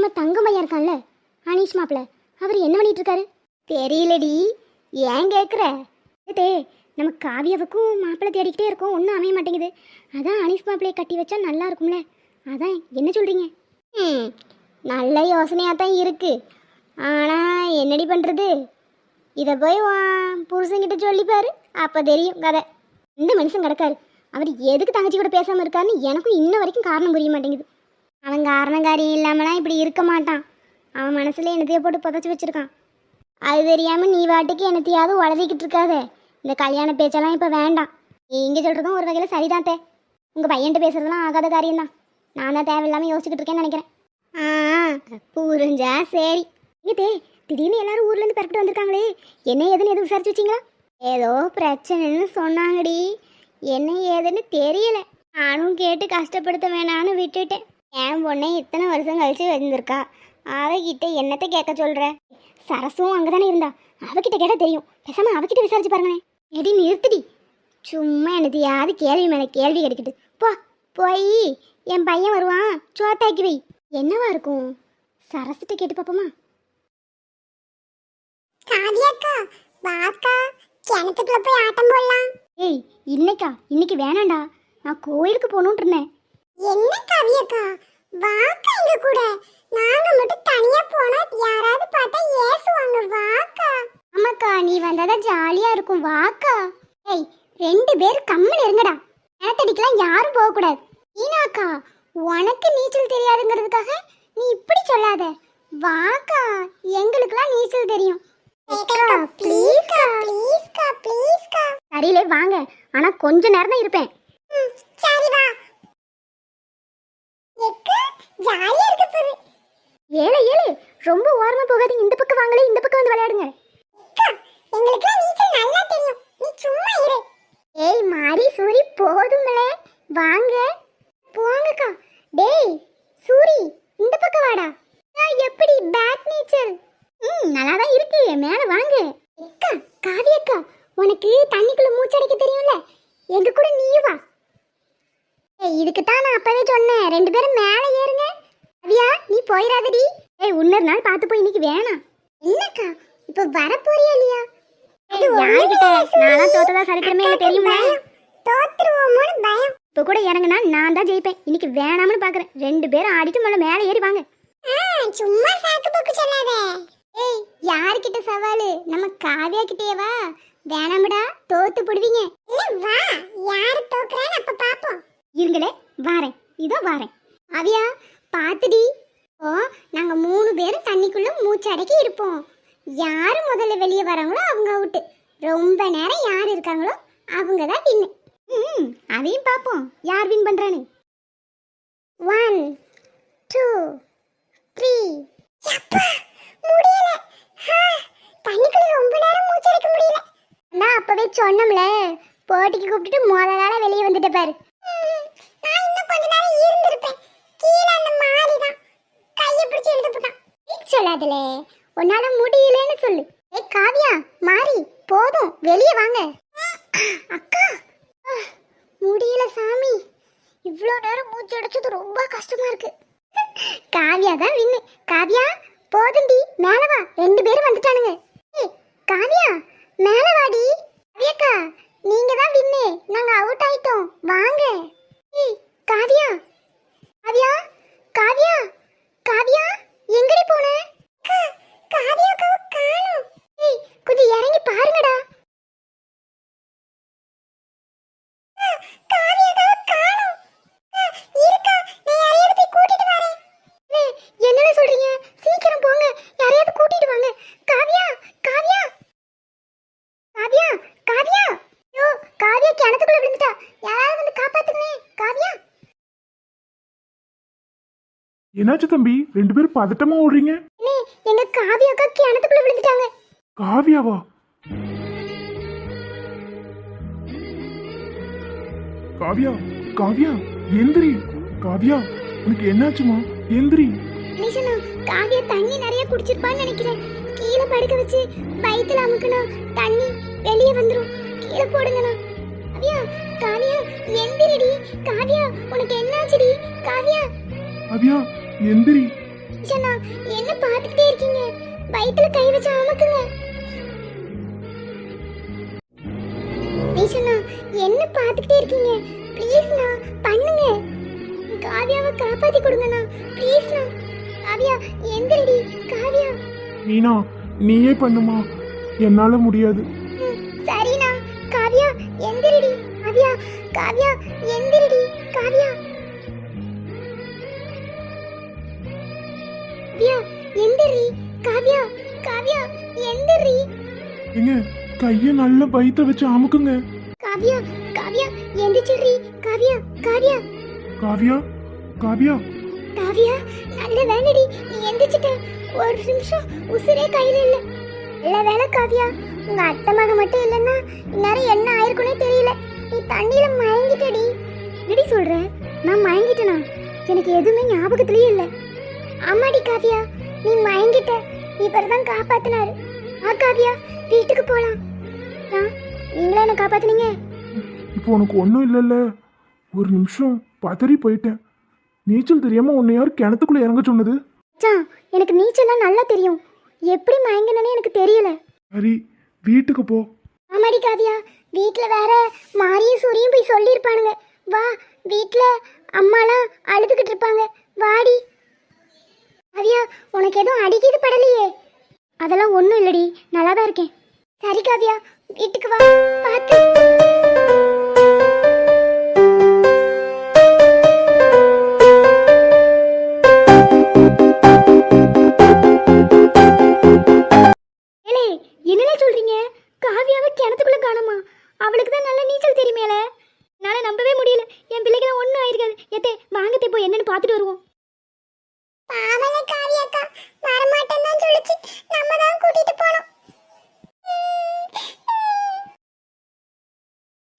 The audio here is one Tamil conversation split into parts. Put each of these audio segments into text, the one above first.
நம்ம தங்கமையா இருக்கான்ல அனீஷ் மாப்பிள்ள அவர் என்ன பண்ணிட்டு இருக்காரு? தெரியலடி. ஏன் கேட்குற டே நம்ம காவியாவுக்கும் மாப்பிள்ளை தேடிக்கிட்டே இருக்கோம் ஒன்றும் அமைய மாட்டேங்குது. அதான் அனீஷ் மாப்பிள்ளையை கட்டி வச்சா நல்லா இருக்கும்ல. அதான் என்ன சொல்கிறீங்க ம் நல்ல யோசனையாக தான் இருக்கு. ஆனால் என்னடி பண்ணுறது இதை போய் உன் புருஷன்கிட்ட சொல்லிப்பாரு அப்போ தெரியும் கதை. இந்த மனுஷன் கிடக்காரு. அவர் எதுக்கு தங்கச்சி கூட பேசாமல் இருக்காருன்னு எனக்கும் இன்ன வரைக்கும் காரணம் புரிய மாட்டேங்குது. அவன் காரணம் காரியம் இல்லாமலாம் இப்படி இருக்க மாட்டான். அவன் மனசில் என்னத்தையோ போட்டு புதைச்சி வச்சிருக்கான். அது தெரியாமல் நீ வாட்டுக்கு என்னத்தையாவது உளறிக்கிட்டு இருக்காத. இந்த கல்யாண பேச்செல்லாம் இப்போ வேண்டாம். நீங்கள் சொல்கிறதும் ஒரு வகையில் சரிதான் தே. உங்கள் பையன்கிட்ட பேசுறதெல்லாம் ஆகாத காரியம்தான். நான் தான் தேவையில்லாமல் யோசிச்சுக்கிட்டு இருக்கேன்னு நினைக்கிறேன். ஆ புரிஞ்சா சரி. இங்க தே திடீர்னு எல்லாரும் ஊர்லேருந்து பரப்பிட்டு வந்திருக்காங்களே. என்ன ஏதுன்னு எதுவும் விசாரிச்சு வச்சிங்களா? ஏதோ பிரச்சனைன்னு சொன்னாங்கடி. என்ன ஏதுன்னு தெரியல. நானும் கேட்டு கஷ்டப்படுத்த வேணான்னு விட்டுட்டேன். என் பொண்ணை இத்தனை வருஷம் கழிச்சு வந்திருக்கா. அவகிட்ட என்னத்தை கேட்க சொல்ற? சரசும் அங்கே தானே இருந்தா. அவகிட்ட கேட்ட தெரியும். பேசாம அவகிட்ட விசாரிச்சு பாருங்களேன் எடி நிறுத்துடி. சும்மா என்னத்தையாவது கேள்வி மேலே கேள்வி கிடைக்குது போ போய். என் பையன் வருவான். சோத்தாக்கி வை. என்னவா இருக்கும்? சரசிட்ட கேட்டு பார்ப்போமா காவியாக்கா வாக்கா கிணத்துக்குள்ள போய் ஆட்டம் போடலாம். ஏய் இன்னைக்கா? இன்னைக்கு வேணாண்டா. நான் கோயிலுக்கு போகணுன்ட்டு இருந்தேன். என்ன காவியாக்கா? வாக்கா எங்க கூட. நாங்க மட்டும் தனியா போனா யாராவது பார்த்தா ஏசுவாங்க வாக்கா. ஆமாக்கா நீ வந்தாதான் ஜாலியா இருக்கும் வாக்கா. ஏய் ரெண்டு பேர் கம்மல் இருங்கடா. நிலத்தடிக்கெல்லாம் யாரும் போகக்கூடாது. ஈனாக்கா உனக்கு நீச்சல் தெரியாதுங்கிறதுக்காக நீ இப்படி சொல்லாத. வாக்கா எங்களுக்கெல்லாம் நீச்சல் தெரியும். சரியிலே வாங்க. ஆனா கொஞ்ச நேரம் தான் இருப்பேன் ஜாலியா இருக்க போகுது. ஏழை ரொம்ப ஓரமா போகாதீங்க. இந்த பக்கம் வாங்களே இந்த பக்கம் வந்து விளையாடுங்க. அக்கா எங்களுக்கு நீச்சல் நல்லா தெரியும். நீ சும்மா இரு. ஏய் மாரி சூரி போதுங்களே வாங்க. போங்கக்கா. டேய் சூரி இந்த பக்கம் வாடா. எப்படி பேட் நீச்சல்? ம் நல்லா தான் இருக்கு. மேல வாங்க. அக்கா காவியக்கா உனக்கு தண்ணிக்குள்ள மூச்சடைக்க தெரியும்ல? எங்க கூட நீ வா. இதுக்கு தான் நான் அப்பவே சொன்னேன். ரெண்டு பேரும் மேலே ஏறுங்க. அவியா நீ போயிடாதடி ஏய் இன்னொரு நாள் பார்த்து போய் இன்னைக்கு வேணாம். என்னக்கா இப்போ வர போறியா இல்லையா யாருக்கிட்ட நான்லாம் தோத்ததா சரித்திரமே இல்லை தெரியுமா. தோத்துருவோமோன்னு பயம். இப்போ கூட இறங்குனா நான் தான் ஜெயிப்பேன். இன்னைக்கு வேணாம்னு பார்க்குறேன். ரெண்டு பேரும் ஆடிட்டு முதல்ல மேலே ஏறி வாங்க. சும்மா சாக்கு போக்கு சொல்லாத. ஏய் யாருக்கிட்ட சவாலு? நம்ம காவியா கிட்டே வா. வேணாமடா தோத்து போடுவீங்க. இல்ல வா. யாரு தோக்குறான்னு அப்ப பாப்போம். இருங்களே வாரேன். இதோ வாரேன். அவியா பார்த்துடி ஓ நாங்க மூணு பேரும் தண்ணிக்குள்ள மூச்சு அடக்கி இருப்போம். யார் முதல்ல வெளியே வராங்களோ அவங்க அவுட்டு. ரொம்ப நேரம் யார் இருக்காங்களோ அவங்க தான் வின்னு. ம் அதையும் பார்ப்போம் யார் வின் பண்ணுறானு ஒன் டூ த்ரீ அப்பா முடியல. தண்ணிக்குள்ள ரொம்ப நேரம் மூச்சடைக்க முடியல. நான் அப்பவே சொன்னோம்ல போட்டிக்கு கூப்பிட்டுட்டு முதலால வெளியே வந்துட்ட பாரு. நான் இன்னும் நேரம் தான் கையை பிடிச்சி நீ சொல்லாதல. உன்னால முடியலன்னு சொல்லு. ஏய் காவியா மாறி போதும். வெளியே வாங்க. அக்கா. முடியல சாமி. இவ்வளோ நேரம் மூச்சு அடைச்சது ரொம்ப கஷ்டமா இருக்கு. காவியா தான் வின்னு காவியா போதுண்டி மேலவா ரெண்டு பேரும் வந்துட்டானுங்க ஏய் காவியா மேல வாடி காவியாக்கா நீங்க தான் வின்னு நாங்க அவுட் ஆயிட்டோம் வாங்க ஏய் காவியா காவியா காவியா காவியா எங்கடி போன அக்கா, காவியாக்காவை காணோம் ஏய் கொஞ்சம் இறங்கி பாருங்கடா ஆ, காவியாக்காவை காணோம் ஆ, இருக்கா நான் யாரையாவது போய் கூட்டிட்டு வரேன் ஏய், என்னன்னு சொல்றீங்க சீக்கிரம் போங்க யாரையாவது கூட்டிட்டு வாங்க காவியா காவியா காவியா காவியா ஐயோ காவியா கிணத்துக்குள்ள விழுந்துட்டா யாராவது வந்து காப்பாத்துங்களே காவியா என்னாச்சு தம்பி? ரெண்டு பேரும் பதட்டமா ஓடுறீங்க. எங்க காவியா அக்கா கிணத்துக்குள்ள விழுந்துட்டாங்க. காவியாவா? காவியா காவியா எந்திரி. காவியா உனக்கு என்னாச்சுமா? எந்திரி. நிஷனா காவியா தண்ணி நிறைய குடிச்சிருப்பான்னு நினைக்கிறேன். கீழே படுக்க வச்சு வயித்துல அமுக்கணும் தண்ணி வெளியே வந்துரும். கீழே போடுங்கண்ணா. காவியா காவியா எந்திரடி. காவியா உனக்கு என்னாச்சுடி? காவியா. காவியா எந்திரி. ஈஷனா என்ன பார்த்துக்கிட்டே இருக்கீங்க? வயித்துல கை வச்சு அமக்குங்க. ஈஷனா என்ன பார்த்துக்கிட்டே இருக்கீங்க? ப்ளீஸ்ண்ணா பண்ணுங்க. காவியாவை காப்பாத்தி கொடுங்கண்ணா ப்ளீஸ்ண்ணா காவியா எந்திரடி. காவியா. மீனா நீயே பண்ணுமா? என்னால முடியாது. சரிண்ணா. காவியா எந்திரடி. காவியா காவியா எந்திரடி. காவியா. காவியா எந்திரி. ஏங்க கைய நல்ல வயித்த வச்சு அமுக்குங்க. காவியா காவியா எந்திரிச்சிடுறி. காவியா காவியா. காவியா காவியா. காவியா நல்ல வேலைடி. நீ எந்திரிச்சிட்ட. ஒரு நிமிஷம் உசுரே கையில இல்ல. நல்ல வேலை காவியா. உங்க அத்தை மகன் மட்டும் இல்லைன்னா இந்நேரம் என்ன ஆயிருக்குனே தெரியல. நீ தண்ணியில மயங்கிட்டடி. என்னடி சொல்ற? நான் மயங்கிட்டேனா? எனக்கு எதுவுமே ஞாபகத்திலேயே இல்ல. ஆமாடி காவியா. நீ மயங்கிட்ட. இவர் தான் காப்பாத்தினாரு. ஆ காவியா வீட்டுக்கு போலாம். நீங்களா என்ன காப்பாத்துனீங்க? இப்போ உனக்கு ஒன்றும் இல்லைல்ல. ஒரு நிமிஷம் பதறி போயிட்டேன். நீச்சல் தெரியாம உன்னை யார் கிணத்துக்குள்ள இறங்க சொன்னது? மச்சான் எனக்கு நீச்சல்லாம் நல்லா தெரியும். எப்படி மயங்கினேன்னு எனக்கு தெரியல. சரி வீட்டுக்கு போ. ஆமாடி காவியா வீட்டில் வேற மாரியும் சூரியும் போய் சொல்லியிருப்பானுங்க. வா வீட்டில் அம்மாலாம் அழுதுகிட்டு இருப்பாங்க. வாடி. காவியா எனக்கு எதுவும் அடிக்கிது படலையே. அதெல்லாம் ஒன்றும் இல்லடி நல்லா தான் இருக்கேன். சரி காவியா வீட்டுக்கு வா பார்த்து ஏலே என்னலே சொல்றீங்க? காவியாவை கிணத்துக்குள்ள காணுமா? அவளுக்கு தான் நல்ல நீச்சல் தெரியுமேல. என்னால நம்பவே முடியல. என் பிள்ளைக்கு ஒன்றும் ஆயிருக்காது. எத்தே வாங்கத்தே போய் என்னன்னு பார்த்துட்டு வருவோம். பாவல காவியக்கா வரமாட்டேன்னு தான் சொல்லிச்சு. நம்ம தான் கூட்டிட்டு போனோம்.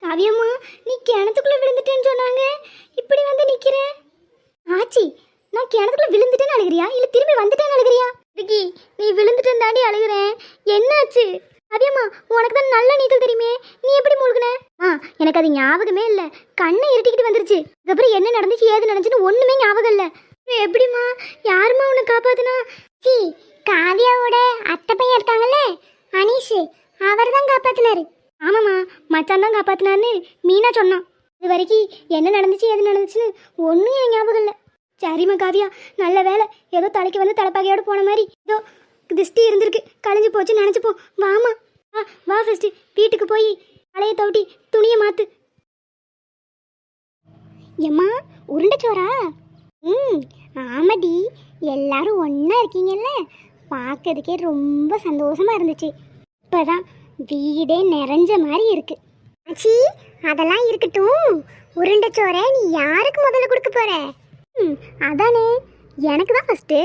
காவியம்மா நீ கிணத்துக்குள்ள விழுந்துட்டேன்னு சொன்னாங்க. இப்படி வந்து நிக்கிற? ஆச்சி நான் கிணத்துக்குள்ள விழுந்துட்டேன்னு அழுகிறியா? இல்ல திரும்பி வந்துட்டேன்னு அழுகிறியா? விக்கி நீ விழுந்துட்டேன்னு தாண்டி அழுகிறேன். என்னாச்சு? காவியம்மா உனக்கு தான் நல்ல நீச்சல் தெரியுமே. நீ எப்படி மூழ்கின? ஆ எனக்கு அது ஞாபகமே இல்லை. கண்ணை இருட்டிக்கிட்டு வந்துருச்சு. அதுக்கப்புறம் என்ன நடந்துச்சு ஏது நடந்துச்சுன்னு ஒண்ணுமே ஞாபகம் இல்லை. எப்படிம்மா? யாரும்மா உன்னை காப்பாத்தினா? சி காவியாவோட அத்தை பையன் இருக்காங்கல்ல? அனீஷ் அவர் தான் காப்பாத்தினாரு. ஆமாம்மா மச்சான் தான் காப்பாத்தினார்னு மீனா சொன்னான். இது வரைக்கும் என்ன நடந்துச்சு எது நடந்துச்சுன்னு ஒன்றும் என் ஞாபகம் இல்லை. சரிம்மா காவியா நல்ல வேலை ஏதோ தலைக்கு வந்து தலைப்பாகையோடு போன மாதிரி ஏதோ திஷ்டி இருந்திருக்கு. கலைஞ்சு போச்சு நினச்சிப்போம். வாமா வா வா ஃபஸ்ட்டு வீட்டுக்கு போய் தலையை தவிட்டி துணியை மாற்று எம்மா உருண்டைச்சோரா ம் ஆமாடி. எல்லாரும் ஒன்றா இருக்கீங்கல்ல? பார்க்கறதுக்கே ரொம்ப சந்தோஷமா இருந்துச்சு. இப்போதான் வீடே நிறைஞ்ச மாதிரி இருக்கு. ஆச்சி அதெல்லாம் இருக்கட்டும். உருண்டை சோறை நீ யாருக்கு முதல்ல கொடுக்க போற? ம் அதானே. எனக்கு தான் ஃபஸ்ட்டு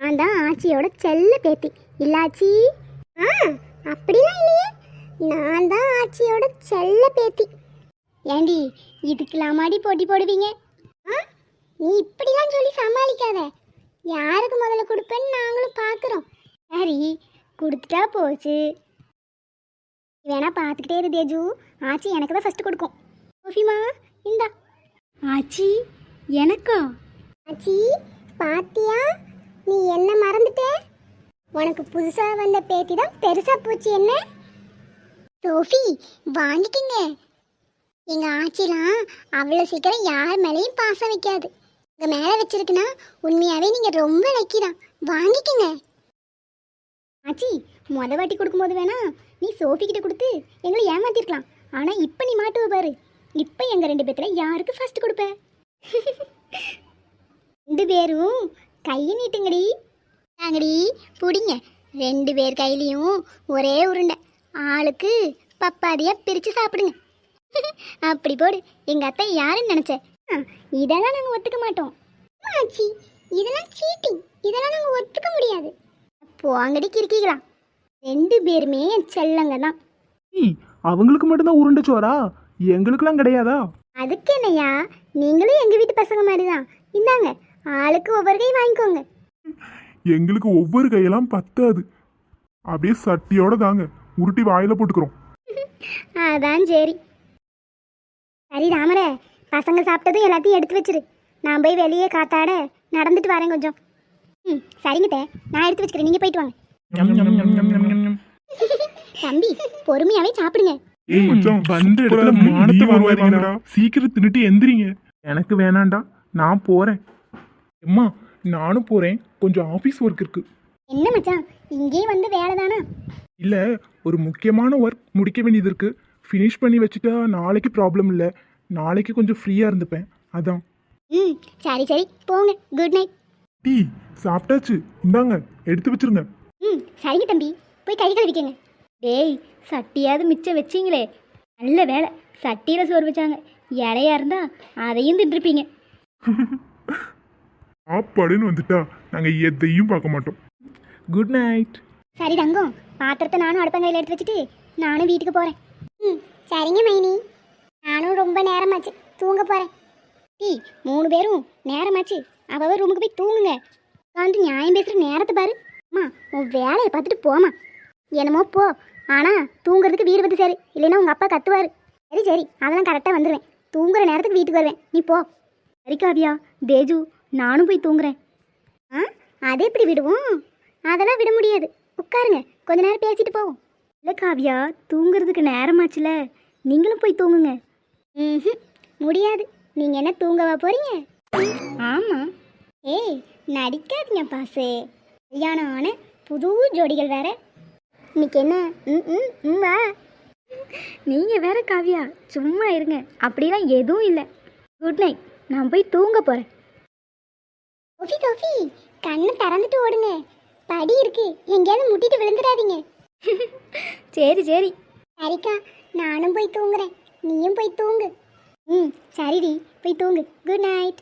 நான் தான் ஆச்சியோட செல்ல பேத்தி. இல்லாச்சி ஆ அப்படிலாம் இல்லையே. நான் தான் ஆச்சியோட செல்ல பேத்தி. ஏண்டி இதுக்கெல்லாமாடி போட்டி போடுவீங்க? நீ இப்படிலாம் சொல்லி சமாளிக்காத. யாருக்கு முதல்ல கொடுப்பேன்னு நாங்களும் பார்க்குறோம் சரி கொடுத்துட்டா போச்சு. வேணா பார்த்துக்கிட்டே இரு தேஜு. ஆச்சி எனக்கு தான் ஃபஸ்ட்டு கொடுக்கும். ஓஃபிமா இந்தா. ஆச்சி எனக்கா? ஆச்சி பாத்தியா? நீ என்ன மறந்துட்ட? உனக்கு புதுசா வந்த பேத்தி தான் பெருசா போச்சு என்ன? சோஃபி வாங்கிக்கிங்க. எங்க ஆச்சிலாம் அவ்வளோ சீக்கிரம் யார் மேலேயும் பாசம் வைக்காது. உங்க மேலே வச்சிருக்குன்னா உண்மையாவே நீங்க ரொம்ப லக்கி தான். வாங்கிக்கங்க. ஆச்சி மொத வாட்டி கொடுக்கும்போது வேணா நீ சோஃபி கிட்ட கொடுத்து எங்களை ஏமாத்திருக்கலாம். ஆனால் இப்போ நீ மாட்டுவ பாரு. இப்போ எங்கள் ரெண்டு பேத்துல யாருக்கு ஃபர்ஸ்ட் கொடுப்ப? ரெண்டு பேரும் கையை நீட்டுங்கடி. தாங்கடி பிடிங்க. ரெண்டு பேர் கையிலையும் ஒரே உருண்டை. ஆளுக்கு பப்பாதியாக பிரித்து சாப்பிடுங்க. அப்படி போடு. எங்கள் அத்தை யாருன்னு நினச்சேன் இதெல்லாம் நாங்கள் ஒத்துக்க மாட்டோம். ஆச்சி. இதெல்லாம் சீட்டிங் இதெல்லாம் நாங்கள் ஒத்துக்க முடியாது. போங்கடி கிறுக்கிகளா ரெண்டு பேருமே என் செல்லங்க தான். அவங்களுக்கு மட்டும்தான் உருண்டை சோறா? எங்களுக்கெல்லாம் கிடையாதா? அதுக்கு என்னய்யா நீங்களும் எங்கள் வீட்டு பசங்க மாதிரி தான் இந்தாங்க ஆளுக்கு ஒவ்வொரு கை வாங்கிக்கோங்க. எங்களுக்கு ஒவ்வொரு கையெல்லாம் பத்தாது. அப்படியே சட்டியோட தாங்க உருட்டி வாயில போட்டுக்கிறோம். அதான் சரி. சரி ராமரே பசங்க சாப்பிட்டதும் எல்லாத்தையும் எடுத்து வச்சிரு. நான் போய் வெளியே காத்தாட நடந்துட்டு வரேன் கொஞ்சம். ம் சரிங்க தே. நான் எடுத்து வச்சுக்கிறேன். நீங்கள் போயிட்டு வாங்க. தம்பி பொறுமையாகவே சாப்பிடுங்க. ஏய் மச்சான் வந்த இடத்துல மானத்தை சீக்கிரம் தின்னுட்டு எந்திரிங்க. எனக்கு வேணாம்டா. நான் போறேன். அம்மா நானும் போறேன். கொஞ்சம் ஆபீஸ் ஒர்க் இருக்கு. என்ன மச்சான்? இங்கே வந்து வேலை தானா இல்ல ஒரு முக்கியமான ஒர்க் முடிக்க வேண்டியது இருக்கு. ஃபினிஷ் பண்ணி வச்சுட்டா நாளைக்கு ப்ராப்ளம் இல்லை. நாளைக்கு கொஞ்சம் ஃப்ரீயா இருந்துப்பேன். அதான். ம் சரி சரி. போங்க. குட் நைட் டீ சாப்பிட்டாச்சு. இந்தாங்க எடுத்து வச்சிருங்க. ம் சரிங்க தம்பி. போய் கை கழுவிக்கங்க. டேய் சட்டியாவது மிச்சம் வச்சிங்களே. நல்ல வேலை சட்டியில் சோறு வச்சாங்க. இலையா இருந்தா அதையும் தின்றுப்பீங்க. சாப்பாடுன்னு வந்துட்டா நாங்க எதையும் பார்க்க மாட்டோம். குட் நைட் சரி தங்கம். பாத்திரத்தை நானும் அடுப்பங்கையில் எடுத்து வச்சுட்டு நானும் வீட்டுக்கு போகிறேன் ம் சரிங்க மைனி. நானும் ரொம்ப நேரமாச்சு. தூங்க போகிறேன் டீ மூணு பேரும் நேரமாச்சு. அவ ரூமுக்கு போய் தூங்குங்க. உட்காந்து நியாயம் பேசுகிற நேரத்தை பாரு. அம்மா உன் வேலையை பார்த்துட்டு போமா என்னமோ போ. ஆனால் தூங்குறதுக்கு வீடு வந்து சரி. இல்லைன்னா உங்கள் அப்பா கத்துவார். சரி சரி. அதெல்லாம் கரெக்டாக வந்துடுவேன் தூங்குற நேரத்துக்கு வீட்டுக்கு வருவேன். நீ போ. சரி காவியா தேஜு நானும் போய் தூங்குறேன். ஆ? அதை எப்படி விடுவோம்? அதெல்லாம் விட முடியாது. உட்காருங்க. கொஞ்ச நேரம் பேசிட்டு போவோம். இல்லை காவியா தூங்குறதுக்கு நேரமாச்சுல. நீங்களும் போய் தூங்குங்க. ம் முடியாது. நீங்கள் என்ன தூங்கவா போறீங்க? ஆமாம் ஏய் நடிக்காதீங்க பாசு. கல்யாணம் ஆன புது ஜோடிகள் வேற. இன்னைக்கு என்ன? ம் ம் ம் வா. நீங்கள் வேற காவியா. சும்மா இருங்க. அப்படிலாம் எதுவும் இல்லை. குட் நைட் நான் போய் தூங்க போகிறேன் சோஃபி சோஃபி. கண்ணை திறந்துட்டு ஓடுங்க. படி இருக்கு. எங்கேயாவது முட்டிட்டு விழுந்துடாதீங்க. சரி சரி. சரிக்கா நானும் போய் தூங்குறேன். நீயும் போய் தூங்கு. ம் சரிடி. போய் தூங்கு. Good night